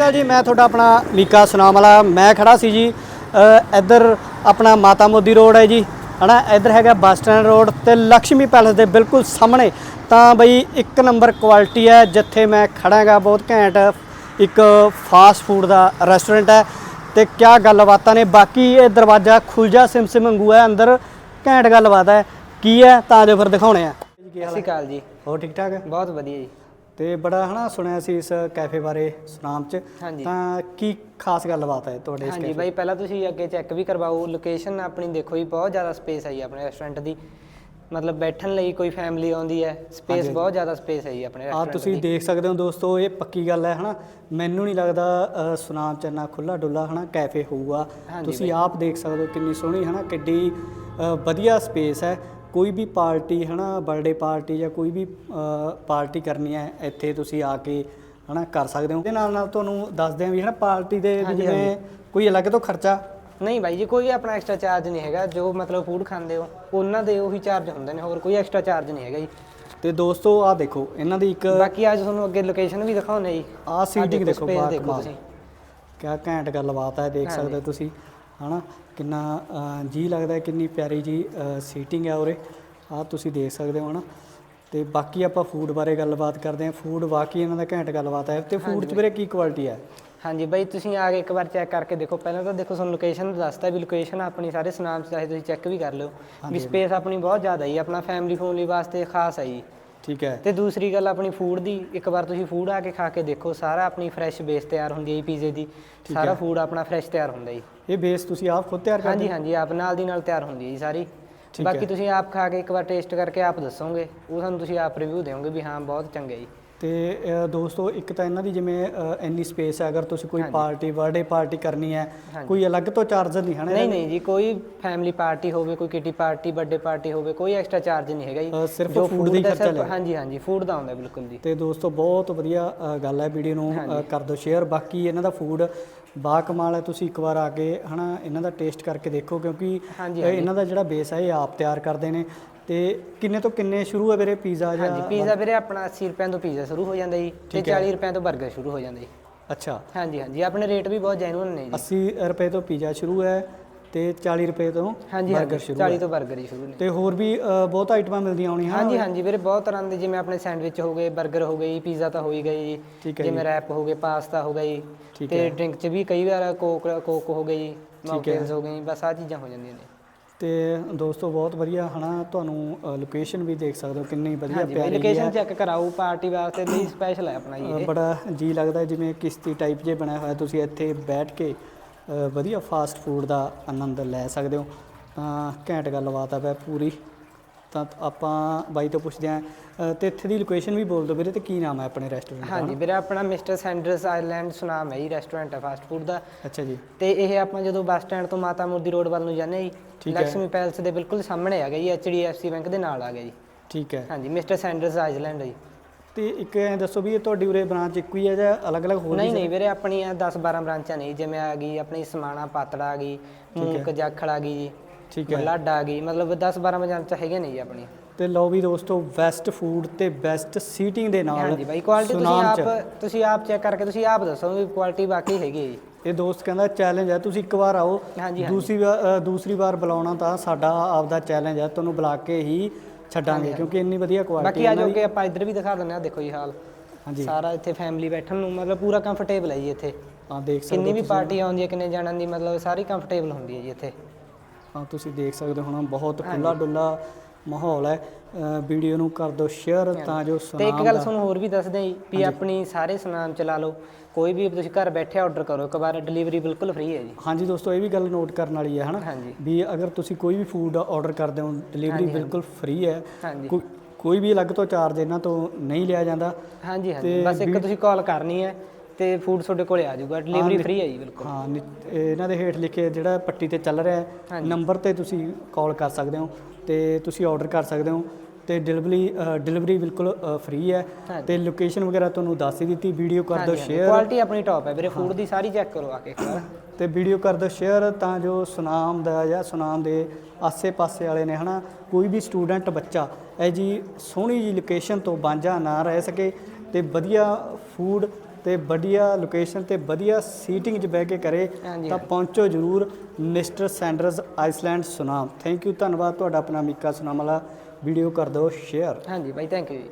ਅਕਾਲ ਜੀ ਮੈਂ ਤੁਹਾਡਾ ਆਪਣਾ ਮੀਕਾ ਸੁਨਾਮ ਵਾਲਾ ਮੈਂ ਖੜਾ ਸੀ ਜੀ ਇੱਧਰ ਆਪਣਾ ਮਾਤਾ ਮੋਦੀ ਰੋਡ ਹੈ ਜੀ ਹਨਾ? ਇੱਧਰ ਹੈਗਾ ਬੱਸ ਸਟੈਂਡ ਰੋਡ ਤੇ ਲక్ష్ਮੀ ਪੈਲਸ ਦੇ ਬਿਲਕੁਲ ਸਾਹਮਣੇ। ਤਾਂ ਬਈ ਇੱਕ ਨੰਬਰ ਕੁਆਲਿਟੀ ਹੈ ਜਿੱਥੇ ਮੈਂ ਖੜਾ ਹੈਗਾ ਬਹੁਤ ਘੈਂਟ ਇੱਕ ਫਾਸਟ ਫੂਡ ਦਾ ਰੈਸਟੋਰੈਂਟ ਹੈ। ਤੇ ਕਿਆ ਗੱਲਬਾਤਾਂ ਨੇ ਬਾਕੀ ਇਹ ਦਰਵਾਜ਼ਾ ਖੁੱਲਜਾ ਸਿਮ ਸਿਮ ਵਾਂਗੂ ਹੈ ਅੰਦਰ ਘੈਂਟ ਗੱਲਬਾਤ ਹੈ। ਕੀ ਹੈ? ਤਾਂ ਜੋ ਫਿਰ ਦਿਖਾਉਣੇ ਆ। ਸਤਿ ਸ਼੍ਰੀ ਅਕਾਲ ਜੀ। ਹੋਰ ਠੀਕ ਠਾਕ ਹੈ? ਬਹੁਤ ਵਧੀਆ ਜੀ। ਤੇ ਬੜਾ ਹਨਾ ਸੁਣਿਆ ਸੀ ਇਸ ਕੈਫੇ ਬਾਰੇ ਸੁਨਾਮ ਚ। ਹਾਂਜੀ। ਤਾਂ ਕੀ ਖਾਸ ਗੱਲਬਾਤ ਹੈ ਤੁਹਾਡੇ ਇਸ ਹਾਂਜੀ ਕੈਫੇ ਬਾਈ ਪਹਿਲਾਂ ਤੁਸੀਂ ਅੱਗੇ ਚੈੱਕ ਵੀ ਕਰਵਾਓ। ਲੋਕੇਸ਼ਨ ਆਪਣੀ ਦੇਖੋ ਜੀ ਬਹੁਤ ਜ਼ਿਆਦਾ ਸਪੇਸ ਹੈ ਜੀ ਆਪਣੇ ਰੈਸਟੋਰੈਂਟ ਦੀ। ਮਤਲਬ ਬੈਠਣ ਲਈ ਕੋਈ ਫੈਮਿਲੀ ਆਉਂਦੀ ਹੈ ਸਪੇਸ ਬਹੁਤ ਜ਼ਿਆਦਾ ਸਪੇਸ ਹੈ ਜੀ ਆਪਣੇ ਆ ਤੁਸੀਂ ਦੇਖ ਸਕਦੇ ਹੋ ਦੋਸਤੋ ਇਹ ਪੱਕੀ ਗੱਲ ਹੈ ਹਨਾ। ਮੈਨੂੰ ਨਹੀਂ ਲੱਗਦਾ ਅ, ਸੁਨਾਮ ਚ ਇੰਨਾ ਖੁੱਲਾ ਡੁੱਲਾ ਹਨਾ ਕੈਫੇ ਹੋਊਗਾ। ਤੁਸੀਂ ਆਪ ਦੇਖ ਸਕਦੇ ਹੋ ਕਿੰਨੀ ਸੋਹਣੀ ਹਨਾ ਕਿੱਡੀ ਅ, ਵਧੀਆ ਸਪੇਸ ਹੈ। ਕੋਈ ਵੀ ਪਾਰਟੀ ਹਨਾ ਬਰਥਡੇ ਪਾਰਟੀ ਜਾਂ ਕੋਈ ਵੀ ਪਾਰਟੀ ਕਰਨੀ ਹੈ ਇੱਥੇ ਤੁਸੀਂ ਆ ਕੇ ਹਨਾ ਕਰ ਸਕਦੇ ਹੋ। ਇਹਦੇ ਨਾਲ ਨਾਲ ਤੁਹਾਨੂੰ ਦੱਸਦੇ ਹਾਂ ਵੀ ਹਨਾ ਪਾਰਟੀ ਦੇ ਜਿਵੇਂ ਕੋਈ ਅਲੱਗ ਤੋਂ ਖਰਚਾ। ਨਹੀਂ ਬਾਈ ਜੀ ਕੋਈ ਆਪਣਾ ਐਕਸਟਰਾ ਚਾਰਜ ਨਹੀਂ ਹੈਗਾ। ਜੋ ਮਤਲਬ ਫੂਡ ਖਾਂਦੇ ਹੋ ਉਹਨਾਂ ਦੇ ਉਹੀ ਚਾਰਜ ਹੁੰਦੇ ਨੇ ਹੋਰ ਕੋਈ ਐਕਸਟਰਾ ਚਾਰਜ ਨਹੀਂ ਹੈਗਾ ਜੀ। ਤੇ ਦੋਸਤੋ ਆ ਦੇਖੋ ਇਹਨਾਂ ਦੀ ਇੱਕ ਬਾਕੀ ਅੱਜ ਤੁਹਾਨੂੰ ਅੱਗੇ ਲੋਕੇਸ਼ਨ ਵੀ ਦਿਖਾਉਣੇ ਜੀ। ਆ ਸੀਟਿੰਗ ਦੇਖੋ space ਬਾ ਦੇਖੋ ਕਮਾਲ। ਤੁਸੀਂ। ਕਿਆ ਘੈਂਟ ਗੱਲਬਾਤ ਹੈ ਦੇਖ ਸਕਦੇ ਤੁਸੀਂ। ਹਨਾ? ਕਿੰਨਾ ਜੀ ਲੱਗਦਾ ਕਿੰਨੀ ਪਿਆਰੀ ਜੀ ਸੀਟਿੰਗ ਹੈ ਉਰੇ। ਆ ਤੁਸੀਂ ਦੇਖ ਸਕਦੇ ਹੋ ਹਨਾ? ਤੇ ਬਾਕੀ ਆਪਾਂ ਫੂਡ ਬਾਰੇ ਗੱਲਬਾਤ ਕਰਦੇ ਹਾਂ। ਫੂਡ ਵਾਕਈ ਇਹਨਾਂ ਦਾ ਘੈਂਟ ਗੱਲਬਾਤ ਹੈ। ਤੇ ਫੂਡ 'ਚ ਵੀਰੇ ਕੀ ਕੁਆਲਿਟੀ ਹੈ? ਹਾਂਜੀ ਬਾਈ ਤੁਸੀਂ ਆ ਕੇ ਇੱਕ ਵਾਰ ਚੈੱਕ ਕਰਕੇ ਦੇਖੋ। ਪਹਿਲਾਂ ਤਾਂ ਦੇਖੋ ਤੁਹਾਨੂੰ ਲੋਕੇਸ਼ਨ ਦੱਸਤਾ ਵੀ ਲੋਕੇਸ਼ਨ ਆਪਣੀ ਸਾਰੇ ਸੁਨਾਮ ਚਾਹੇ ਤੁਸੀਂ ਚੈੱਕ ਵੀ ਕਰ ਲਿਓ। ਵੀ ਸਪੇਸ ਆਪਣੀ ਬਹੁਤ ਜ਼ਿਆਦਾ ਹੈ ਆਪਣਾ ਫੈਮਿਲੀ ਫੂਮਲੀ ਵਾਸਤੇ ਖਾਸ ਹੈ ਜੀ। ਠੀਕ ਹੈ। ਤੇ ਦੂਸਰੀ ਗੱਲ ਆਪਣੀ ਫੂਡ ਦੀ ਇੱਕ ਵਾਰ ਤੁਸੀਂ ਫੂਡ ਆ ਕੇ ਖਾ ਕੇ ਦੇਖੋ ਸਾਰਾ ਆਪਣੀ ਫਰੈਸ਼ ਬੇਸ ਤਿਆਰ ਹੁੰਦੀ ਹੈ ਜੀ ਪੀਜ਼ੇ ਦੀ। ਸਾਰਾ ਫੂਡ ਆਪਣਾ ਫਰੈਸ਼ ਤਿਆਰ ਹੁੰਦਾ ਜੀ। ਇਹ ਬੇਸ ਤੁਸੀਂ ਆਪ ਖੁਦ ਤਿਆਰ ਕਰਦੇ ਹਾਂਜੀ ਹਾਂਜੀ ਆਪ ਨਾਲ ਦੀ ਨਾਲ ਤਿਆਰ ਹੁੰਦੀ ਹੈ ਜੀ ਸਾਰੀ। ਬਾਕੀ। ਤੁਸੀਂ ਆਪ ਖਾ ਕੇ ਇੱਕ ਵਾਰ ਟੇਸਟ ਕਰਕੇ ਆਪ ਦੱਸੋਗੇ ਉਹ ਤੁਹਾਨੂੰ ਤੁਸੀਂ ਆਪ ਰਿਵਿਊ ਦਿਓਗੇ ਵੀ ਹਾਂ ਬਹੁਤ ਚੰਗਾ ਜੀ। ਤੇ ਦੋਸਤੋ ਇੱਕ ਤਾਂ ਇਹਨਾਂ ਦੀ ਜਿਵੇਂ ਇੰਨੀ ਸਪੇਸ ਹੈ ਅਗਰ ਤੁਸੀਂ ਕੋਈ ਪਾਰਟੀ ਬਰਥਡੇ ਪਾਰਟੀ ਕਰਨੀ ਹੈ। ਕੋਈ ਅਲੱਗ ਤੋਂ ਚਾਰਜ ਨਹੀਂ ਹਨਾ? ਨਹੀਂ ਨਹੀਂ ਜੀ ਕੋਈ ਫੈਮਿਲੀ ਪਾਰਟੀ ਹੋਵੇ ਕੋਈ ਕਿਟੀ ਪਾਰਟੀ ਬਰਥਡੇ ਪਾਰਟੀ ਹੋਵੇ ਕੋਈ ਐਕਸਟਰਾ ਚਾਰਜ ਨਹੀਂ ਹੈਗਾ ਜੀ। ਸਿਰਫ food ਦਾ ਹੀ ਖਰਚਾ ਲਿਆ। ਹਾਂਜੀ ਹਾਂਜੀ ਫੂਡ ਦਾ ਆਉਂਦਾ ਬਿਲਕੁਲ ਜੀ। ਤੇ ਦੋਸਤੋ ਬਹੁਤ ਵਧੀਆ ਗੱਲ ਹੈ ਵੀਡੀਓ ਨੂੰ ਕਰ ਦਿਓ ਸ਼ੇਅਰ ਬਾਕੀ ਇਹਨਾਂ ਦਾ ਫੂਡ ਬਾ ਕਮਾਲ ਹੈ ਤੁਸੀਂ ਇੱਕ ਵਾਰ ਆ ਕੇ ਹਨਾ ਇਹਨਾਂ ਦਾ ਟੇਸਟ ਕਰਕੇ ਦੇਖੋ ਕਿਉਂਕਿ ਇਹਨਾਂ ਦਾ ਜਿਹੜਾ ਬੇਸ ਹੈ ਇਹ ਆਪ ਤਿਆਰ ਕਰਦੇ ਨੇ। ਤੇ ਕਿੰਨੇ ਤੋਂ ਕਿੰਨੇ ਸ਼ੁਰੂ ਹੈ ਵੀਰੇ ਪੀਜ਼ਾ ਜਾਂ ਹਾਂਜੀ ਪੀਜ਼ਾ ਵੀਰੇ ਆਪਣਾ 80 ਰੁਪਏ ਤੋਂ ਪੀਜ਼ਾ ਸ਼ੁਰੂ ਹੋ ਜਾਂਦਾ ਜੀ ਤੇ 40 ਰੁਪਏ ਤੋਂ 버ਗਰ ਸ਼ੁਰੂ ਹੋ ਜਾਂਦਾ ਜੀ। ਅੱਛਾ। ਹਾਂਜੀ ਹਾਂਜੀ ਆਪਣੇ ਰੇਟ ਵੀ ਬਹੁਤ ਜੈਨੂਇਨ ਨੇ ਜੀ। 80 ਰੁਪਏ ਤੋਂ ਪੀਜ਼ਾ ਸ਼ੁਰੂ ਹੈ ਤੇ 40 ਰੁਪਏ ਤੋਂ 버ਗਰ 40 ਤੋਂ 버ਗਰ ਹੀ ਸ਼ੁਰੂ ਨੇ। ਤੇ ਹੋਰ ਵੀ ਬਹੁਤ ਆਈਟਮਾਂ ਮਿਲਦੀਆਂ ਹੋਣੀਆਂ। ਹਾਂਜੀ ਹਾਂਜੀ ਵੀਰੇ ਬਹੁਤ ਤਰ੍ਹਾਂ ਦੇ ਜਿਵੇਂ ਆਪਣੇ ਸੈਂਡਵਿਚ ਹੋ ਗਏ 버ਗਰ ਹੋ ਗਏ ਪੀਜ਼ਾ ਤਾਂ ਹੋ ਹੀ ਗਏ ਜੀ। ਜਿਵੇਂ ਰੈਪ ਹੋ ਗਏ ਪਾਸਤਾ ਹੋ ਗਈ ਤੇ ਡਰਿੰਕ 'ਚ ਵੀ ਕਈ ਵਾਰ ਕੋਕ ਕੋਕ ਹੋ ਗਈ ਮੌਕਟੇਲਸ ਹੋ। ਗਈ ਬਸ ਆ ਚੀਜ਼ਾਂ ਹੋ ਜਾਂਦੀਆਂ ਨੇ। ਤੇ ਦੋਸਤੋ ਬਹੁਤ ਵਧੀਆ ਹਨਾ? ਤੁਹਾਨੂੰ ਲੋਕੇਸ਼ਨ ਵੀ ਦੇਖ ਸਕਦੇ ਹੋ ਕਿੰਨੀ ਵਧੀਆ ਪਿਆਰੀ ਲੋਕੇਸ਼ਨ ਚੈੱਕ ਕਰਾਓ ਪਾਰਟੀ ਵਾਸਤੇ ਲਈ ਸਪੈਸ਼ਲ ਹੈ ਆਪਣਾ ਇਹ। ਬੜਾ ਜੀ ਲੱਗਦਾ ਜਿਵੇਂ ਕਿਸ਼ਤੀ ਟਾਈਪ ਜੇ ਬਣਿਆ ਹੋਇਆ ਤੁਸੀਂ ਇੱਥੇ ਬੈਠ ਕੇ ਵਧੀਆ ਫਾਸਟ ਫੂਡ ਦਾ ਆਨੰਦ ਲੈ ਸਕਦੇ ਹੋ। ਤਾਂ ਘੈਂਟ ਗੱਲਬਾਤ ਆ ਵੈ ਪੂਰੀ। ਤਾਂ ਆਪਾਂ ਬਾਈ ਤੋਂ ਪੁੱਛਦੇ ਆਂ ਤੇ ਇੱਥੇ ਦੀ ਲੋਕੇਸ਼ਨ ਵੀ ਬੋਲ ਦਿਓ ਵੀਰੇ ਤੇ ਕੀ ਨਾਮ ਹੈ ਆਪਣੇ ਰੈਸਟੋਰੈਂਟ ਦਾ? ਹਾਂਜੀ ਵੀਰੇ ਆਪਣਾ ਮਿਸਟਰ ਸੈਂਡਰਸ ਆਈਲੈਂਡ ਸੁਨਾਮ ਹੈ ਜੀ ਰੈਸਟੋਰੈਂਟ ਹੈ ਫਾਸਟ ਫੂਡ ਦਾ। ਅੱਛਾ ਜੀ। ਤੇ ਇਹ ਆਪਾਂ ਜਦੋਂ ਬੱਸ ਸਟੈਂਡ ਤੋਂ ਮਾਤਾ ਮੂਰਤੀ ਰੋਡ ਵੱਲ ਨੂੰ ਜਾਂਦੇ ਜੀ। ਲక్ష్ਮੀ ਪੈਲਸ ਦੇ ਬਿਲਕੁਲ ਸਾਹਮਣੇ ਹੈਗਾ ਜੀ HDFC ਬੈਂਕ ਦੇ ਨਾਲ ਆ ਗਿਆ ਜੀ। ਠੀਕ ਹੈ। ਹਾਂਜੀ ਮਿਸਟਰ ਸੈਂਡਰਸ ਆਈਲੈਂਡ ਜੀ। ਤੇ ਇੱਕ ਐਂ ਦੱਸੋ ਵੀ ਇਹ ਤੁਹਾਡੀ ਉਰੇ ਬ੍ਰਾਂਚ ਇੱਕੋ ਹੀ ਹੈ ਜਾਂ ਅਲੱਗ-ਅਲੱਗ ਹੋਰ ਨਹੀਂ ਨਹੀਂ ਵੀਰੇ ਆਪਣੀਆਂ 10 12 ਬ੍ਰਾਂਚਾਂ ਨੇ ਜਿਵੇਂ ਆ ਗਈ ਆਪਣੀ ਸਮਾਣਾ ਪਾਤੜਾ ਆ ਗਈ ਮੂੰਕ ਜਾਖੜ ਆ ਗਈ ਜੀ। ਠੀਕ ਹੈ। ਬਲਾਡਾ ਆ ਗਈ ਮਤਲਬ 10 12 ਬ੍ਰਾਂਚਾਂ ਹੈਗੀਆਂ ਨੇ ਜੀ ਆਪਣੀਆਂ। ਤੇ ਲਓ ਵੀ ਦੋਸਤੋ ਬੈਸਟ ਫੂਡ ਤੇ ਬੈਸਟ ਸੀਟਿੰਗ ਦੇ ਨਾਲ ਹਾਂਜੀ ਬਾਈ ਕੁਆਲਿਟੀ ਤੁਸੀਂ। ਆਪ ਤੁਸੀਂ ਆਪ ਚੈੱਕ ਕਰਕੇ ਤੁਸੀਂ ਆਪ ਦੱਸੋ ਵੀ ਕੁਆਲਿਟੀ ਵਾਕਈ ਹੈਗੀ ਜੀ। ਇਹ ਦੋਸਤ ਕਹਿੰਦਾ ਚੈਲੰਜ ਹੈ ਤੁਸੀਂ ਇੱਕ ਵਾਰ ਆਓ। ਦੂਸਰੀ ਦੂਸਰੀ ਵਾਰ ਬੁਲਾਉਣਾ ਤਾਂ ਸਾਡਾ ਆਪਦਾ ਚੈਲੰਜ ਹੈ ਤੁਹਾਨੂੰ ਬੁਲਾ ਕੇ ਹੀ ਛੱਡਾਂਗੇ ਕਿਉਂਕਿ ਇੰਨੀ ਵਧੀਆ ਕੁਆਲਿਟੀ ਬਾਕੀ ਆ ਜੋ ਕਿ ਆਪਾਂ ਇੱਧਰ ਵੀ ਦਿਖਾ ਦਿੰਦੇ ਆ ਦੇਖੋ ਜੀ ਹਾਲ। ਹਾਂਜੀ। ਸਾਰਾ ਇੱਥੇ ਫੈਮਿਲੀ ਬੈਠਣ ਨੂੰ ਮਤਲਬ ਪੂਰਾ ਕੰਫਰਟੇਬਲ ਹੈ ਜੀ ਇੱਥੇ। ਹਾਂ ਦੇਖ ਸਕਦੇ ਕਿੰਨੀ ਵੀ ਪਾਰਟੀ ਆਉਂਦੀ ਹੈ ਕਿੰਨੇ ਜਾਣਾਂ ਦੀ ਮਤਲਬ ਸਾਰੀ ਕੰਫਰਟੇਬਲ ਹੁੰਦੀ ਹੈ ਜੀ ਇੱਥੇ। ਹਾਂ ਤੁਸੀਂ ਦੇਖ ਸਕਦੇ ਹੋ ਹੁਣ ਬਹੁਤ ਖੁੱਲਾ ਡੁੱਲਾ ਮਾਹੌਲ ਹੈ। ਵੀਡੀਓ ਨੂੰ ਕਰ ਦਿਓ ਸ਼ੇਅਰ ਤਾਂ ਜੋ ਤੇ ਇੱਕ ਸੁਨਾਮ ਗੱਲ ਤੁਹਾਨੂੰ ਹੋਰ ਵੀ ਦੱਸਦੇ ਜੀ ਵੀ ਆਪਣੀ ਸਾਰੇ ਸਮਾਨ ਚਲਾ ਲਓ। ਕੋਈ ਵੀ ਤੁਸੀਂ ਘਰ ਬੈਠੇ ਆਰਡਰ ਕਰੋ ਇੱਕ ਵਾਰ ਡਿਲੀਵਰੀ ਬਿਲਕੁਲ ਫ੍ਰੀ ਹੈ ਜੀ। ਹਾਂਜੀ ਦੋਸਤੋ ਇਹ ਵੀ ਗੱਲ ਨੋਟ ਕਰਨ ਵਾਲੀ ਹੈ ਹਨਾ? ਵੀ ਅਗਰ ਤੁਸੀਂ ਕੋਈ ਵੀ ਫੂਡ ਆਰਡਰ ਕਰਦੇ ਹੋ ਡਿਲੀਵਰੀ ਬਿਲਕੁਲ ਫ੍ਰੀ ਹੈ। ਕੋਈ- ਕੋਈ ਵੀ ਅਲੱਗ ਤੋਂ ਚਾਰਜ ਇਹਨਾਂ ਤੋਂ ਨਹੀਂ ਲਿਆ ਜਾਂਦਾ। ਹਾਂਜੀ ਹਾਂਜੀ। ਬਸ ਇੱਕ ਤੁਸੀਂ ਕਾਲ ਕਰਨੀ ਹੈ। ਤੇ ਫੂਡ ਤੁਹਾਡੇ ਕੋਲੇ ਆ ਜਾਊਗਾ ਡਿਲੀਵਰੀ ਫ੍ਰੀ ਹੈ ਜੀ ਬਿਲਕੁਲ। ਹਾਂ ਨਿ- ਇਹਨਾਂ ਦੇ ਹੇਠ ਲਿਖੇ ਜਿਹੜਾ ਪੱਟੀ ਤੇ ਚੱਲ ਰਿਹਾ ਹੈ ਨੰਬਰ ਤੇ ਤੁਸੀਂ ਕਾਲ ਕਰ ਸਕਦੇ ਹੋ ਤੇ ਤੁਸੀਂ ਆਰਡਰ ਕਰ ਸਕਦੇ ਹੋ ਤੇ ਡਿਲੀਵਰੀ ਡਿਲੀਵਰੀ ਬਿਲਕੁਲ ਫ੍ਰੀ ਹੈ। ਹਾਂਜੀ। ਤੇ ਲੋਕੇਸ਼ਨ ਵਗੈਰਾ ਤੁਹਾਨੂੰ ਦੱਸ ਹੀ ਦਿੱਤੀ ਵੀਡੀਓ ਕਰ ਦਿਓ ਸ਼ੇਅਰ ਕੁਆਲਿਟੀ ਆਪਣੀ ਟੌਪ ਹੈ ਵੀਰੇ ਫੂਡ ਦੀ ਸਾਰੀ ਚੈੱਕ ਕਰੋ ਆ ਕੇ ਇੱਕ ਵਾਰ। ਤੇ ਵੀਡੀਓ ਕਰ ਦਿਓ ਸ਼ੇਅਰ ਤਾਂ ਜੋ ਸੁਨਾਮ ਦਾ ਜਾਂ ਸੁਨਾਮ ਦੇ ਆਸੇ-ਪਾਸੇ ਵਾਲੇ ਨੇ ਹਨਾ ਕੋਈ ਵੀ ਸਟੂਡੈਂਟ ਬੱਚਾ ਇਹ ਜੀ ਸੋਹਣੀ ਜੀ ਲੋਕੇਸ਼ਨ ਤੋਂ ਵਾਂਝਾ ਨਾ ਰਹਿ ਸਕੇ ਤੇ ਵਧੀਆ ਫੂਡ ਤੇ ਵਧੀਆ ਲੋਕੇਸ਼ਨ ਤੇ ਵਧੀਆ ਸੀਟਿੰਗ 'ਚ ਬਹਿ ਕੇ ਕਰੇ ਤਾਂ ਪਹੁੰਚੋ ਜਰੂਰ mister Sanders Iceland Sunam. Thank you ਧੰਨਵਾਦ ਤੁਹਾਡਾ ਆਪਣਾ ਮੀਕਾ ਸੁਨਾਮ ਵਾਲਾ ਵੀਡੀਓ ਕਰ ਦਿਓ ਸ਼ੇਅਰ ਹਾਂਜੀ ਬਾਈ ਥੈਂਕ ਯੂ ਜੀ।